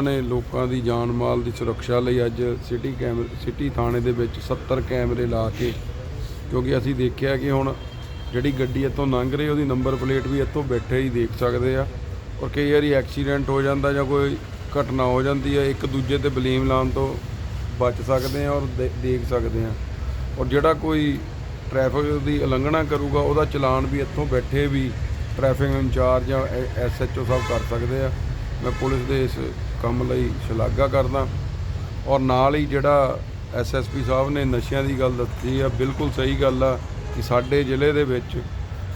ਜਿਨ੍ਹਾਂ ਨੇ ਲੋਕਾਂ ਦੀ ਜਾਨ ਮਾਲ ਦੀ ਸੁਰੱਖਿਆ ਲਈ ਅੱਜ ਸਿਟੀ ਕੈਮਰੇ, ਸਿਟੀ ਥਾਣੇ ਦੇ ਵਿੱਚ 70 ਕੈਮਰੇ ਲਾ ਕੇ, ਕਿਉਂਕਿ ਅਸੀਂ ਦੇਖਿਆ ਕਿ ਹੁਣ ਜਿਹੜੀ ਗੱਡੀ ਇੱਥੋਂ ਲੰਘ ਰਹੀ ਉਹਦੀ ਨੰਬਰ ਪਲੇਟ ਵੀ ਇੱਥੋਂ ਬੈਠੇ ਹੀ ਦੇਖ ਸਕਦੇ ਆ ਔਰ ਕਈ ਵਾਰੀ ਐਕਸੀਡੈਂਟ ਹੋ ਜਾਂਦਾ ਜਾਂ ਕੋਈ ਘਟਨਾ ਹੋ ਜਾਂਦੀ ਹੈ, ਇੱਕ ਦੂਜੇ ਤੇ ਬਲੀਮ ਲਾਉਣ ਤੋਂ ਬਚ ਸਕਦੇ ਆ ਔਰ ਦੇ- ਦੇਖ ਸਕਦੇ ਆ। ਔਰ ਜਿਹੜਾ ਕੋਈ ਟ੍ਰੈਫਿਕ ਦੀ ਉਲੰਘਣਾ ਕਰੂਗਾ, ਉਹਦਾ ਚਲਾਨ ਵੀ ਇੱਥੋਂ ਬੈਠੇ ਵੀ ਟ੍ਰੈਫਿਕ ਇੰਚਾਰਜ ਜਾਂ ਐਸਐਚਓ ਸਾਹਿਬ ਕਰ ਸਕਦੇ ਆ। ਮੈਂ ਪੁਲਿਸ ਦੇ ਇਸ ਕੰਮ ਲਈ ਸ਼ਲਾਘਾ ਕਰਦਾ ਔਰ ਨਾਲ ਹੀ ਜਿਹੜਾ ਐਸਐਸਪੀ ਸਾਹਿਬ ਨੇ ਨਸ਼ਿਆਂ ਦੀ ਗੱਲ ਦੱਸੀ ਆ, ਬਿਲਕੁਲ ਸਹੀ ਗੱਲ ਆ ਕਿ ਸਾਡੇ ਜ਼ਿਲ੍ਹੇ ਦੇ ਵਿੱਚ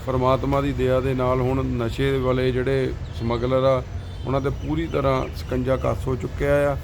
ਪਰਮਾਤਮਾ ਦੀ ਦਇਆ ਦੇ ਨਾਲ ਹੁਣ ਨਸ਼ੇ ਵਾਲੇ ਜਿਹੜੇ ਸਮਗਲਰ ਆ, ਉਹਨਾਂ ਤੇ ਪੂਰੀ ਤਰ੍ਹਾਂ ਸਕੰਜਾ ਕੱਸ ਹੋ ਚੁੱਕਿਆ ਆ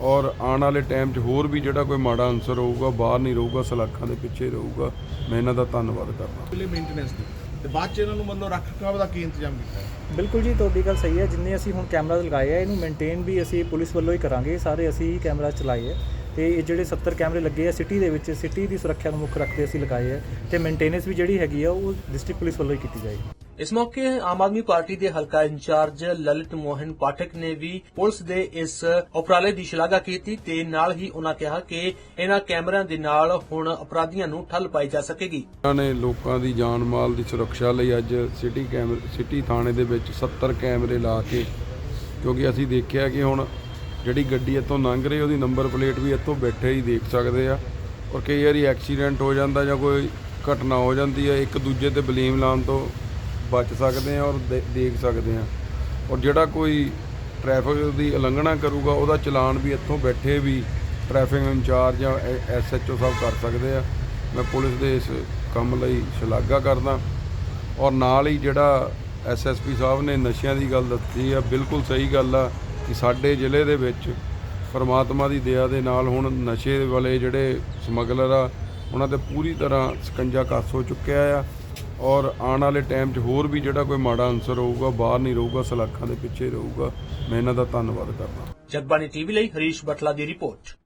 ਔਰ ਆਉਣ ਵਾਲੇ ਟਾਈਮ 'ਚ ਹੋਰ ਵੀ ਜਿਹੜਾ ਕੋਈ ਮਾੜਾ ਅਨਸਰ ਹੋਊਗਾ, ਬਾਹਰ ਨਹੀਂ ਰਹੂਗਾ, ਸਲਾਖਾਂ ਦੇ ਪਿੱਛੇ ਰਹੂਗਾ, ਮੈਂ ਇਹਨਾਂ ਦਾ ਧੰਨਵਾਦ ਕਰਦਾ। ਮੇਨਟੇਨੈਂਸ ਦੀ ਤੇ ਬਾਅਦ ਚ ਇਹਨਾਂ ਨੂੰ ਮਤਲਬ ਰੱਖ ਰਖਾਵ ਦਾ ਕੀ ਇੰਤਜ਼ਾਮ ਕੀਤਾ ਹੈ? ਬਿਲਕੁਲ ਜੀ, ਤੁਹਾਡੀ ਗੱਲ ਸਹੀ ਹੈ। ਜਿੰਨੇ ਅਸੀਂ ਹੁਣ ਕੈਮਰਾਜ਼ ਲਗਾਏ ਆ, ਇਹਨੂੰ ਮੇਨਟੇਨ ਵੀ ਅਸੀਂ ਪੁਲਿਸ ਵੱਲੋਂ ਹੀ ਕਰਾਂਗੇ। ਸਾਰੇ ਅਸੀਂ ਹੀ ਕੈਮਰਾ ਚਲਾਏ ਆ। ਤੇ ਇਹ ਜਿਹੜੇ 70 ਕੈਮਰੇ ਲੱਗੇ ਆ ਸਿਟੀ ਦੇ ਵਿੱਚ, ਸਿਟੀ ਦੀ ਸੁਰੱਖਿਆ ਨੂੰ ਮੁੱਖ ਰੱਖਦੇ ਅਸੀਂ ਲਗਾਏ ਆ। ਤੇ ਮੇਨਟੇਨੈਂਸ ਵੀ ਜਿਹੜੀ ਹੈਗੀ ਆ, ਉਹ ਡਿਸਟ੍ਰਿਕਟ ਪੁਲਿਸ ਵੱਲੋਂ ਹੀ ਕੀਤੀ ਜਾਏਗੀ। ਇਸ ਮੌਕੇ ਆਮ ਆਦਮੀ ਪਾਰਟੀ ਦੇ ਹਲਕਾ ਇੰਚਾਰਜ ਲਲਿਤ ਮੋਹਨ ਪਾਠਕ ਨੇ ਵੀ ਪੁਲਿਸ ਦੇ ਇਸ ਉਪਰਾਲੇ ਦੀ ਸ਼ਲਾਘਾ ਕੀਤੀ ਤੇ ਨਾਲ ਹੀ ਉਹਨਾਂ ਕਿਹਾ ਕਿ ਇਹਨਾਂ ਕੈਮਰਿਆਂ ਦੇ ਨਾਲ ਹੁਣ ਅਪਰਾਧੀਆਂ ਨੂੰ ਠੱਲ ਪਾਈ ਜਾ ਸਕੇਗੀ। ਇਹਨਾਂ ਨੇ ਲੋਕਾਂ ਦੀ ਜਾਨ ਮਾਲ ਦੀ ਸੁਰੱਖਿਆ ਲਈ ਅੱਜ ਸਿਟੀ ਕੈਮਰੇ, ਸਿਟੀ ਥਾਣੇ ਦੇ ਵਿੱਚ 70 ਕੈਮਰੇ ਲਾ ਕੇ, ਕਿਉਂਕਿ ਅਸੀਂ ਦੇਖਿਆ ਕਿ ਹੁਣ ਜਿਹੜੀ ਗੱਡੀ ਇੱਥੋਂ ਲੰਘ ਰਹੀ ਉਹਦੀ ਨੰਬਰ ਪਲੇਟ ਵੀ ਇੱਥੋਂ ਬੈਠੇ ਹੀ ਦੇਖ ਸਕਦੇ ਆ। ਔਰ ਕਈ ਵਾਰੀ ਐਕਸੀਡੈਂਟ ਹੋ ਜਾਂਦਾ ਜਾਂ ਕੋਈ ਘਟਨਾ ਹੋ ਜਾਂਦੀ ਹੈ, ਇੱਕ ਦੂਜੇ ਤੇ ਬਲੀਮ ਲਾਉਣ ਤੋਂ ਬਚ ਸਕਦੇ ਆ ਔਰ ਦੇ- ਦੇਖ ਸਕਦੇ ਆ ਔਰ ਜਿਹੜਾ ਕੋਈ ਟ੍ਰੈਫਿਕ ਦੀ ਉਲੰਘਣਾ ਕਰੂਗਾ, ਉਹਦਾ ਚਲਾਨ ਵੀ ਇੱਥੋਂ ਬੈਠੇ ਵੀ ਟ੍ਰੈਫਿਕ ਇੰਚਾਰਜ ਜਾਂ ਐਸਐਚਓ ਸਾਹਿਬ ਕਰ ਸਕਦੇ ਆ। ਮੈਂ ਪੁਲਿਸ ਦੇ ਇਸ ਕੰਮ ਲਈ ਸ਼ਲਾਘਾ ਕਰਦਾ। ਔਰ ਨਾਲ ਹੀ ਜਿਹੜਾ ਐਸਐਸਪੀ ਸਾਹਿਬ ਨੇ ਨਸ਼ਿਆਂ ਦੀ ਗੱਲ ਦੱਸੀ ਆ, ਬਿਲਕੁਲ ਸਹੀ ਗੱਲ ਆ ਕਿ ਸਾਡੇ ਜ਼ਿਲ੍ਹੇ ਦੇ ਵਿੱਚ ਪਰਮਾਤਮਾ ਦੀ ਦਇਆ ਦੇ ਨਾਲ ਹੁਣ ਨਸ਼ੇ ਵਾਲੇ ਜਿਹੜੇ ਸਮਗਲਰ ਆ, ਉਹਨਾਂ ਤੇ ਪੂਰੀ ਤਰ੍ਹਾਂ ਸਕੰਜਾ ਕੱਸ ਹੋ ਚੁੱਕਿਆ ਆ। ਔਰ ਆਉਣ ਵਾਲੇ ਟਾਈਮ 'ਚ ਹੋਰ ਵੀ ਜਿਹੜਾ ਕੋਈ ਮਾੜਾ ਅਨਸਰ ਹੋਊਗਾ, ਬਾਹਰ ਨਹੀਂ ਰਹੂਗਾ, ਸਲਾਖਾਂ ਦੇ ਪਿੱਛੇ ਰਹੂਗਾ, ਮੈਂ ਇਹਨਾਂ ਦਾ ਧੰਨਵਾਦ ਕਰਦਾ। ਜਗਬਾਣੀ ਟੀਵੀ ਲਈ ਹਰੀਸ਼ ਬਟਲਾ ਦੀ ਰਿਪੋਰਟ।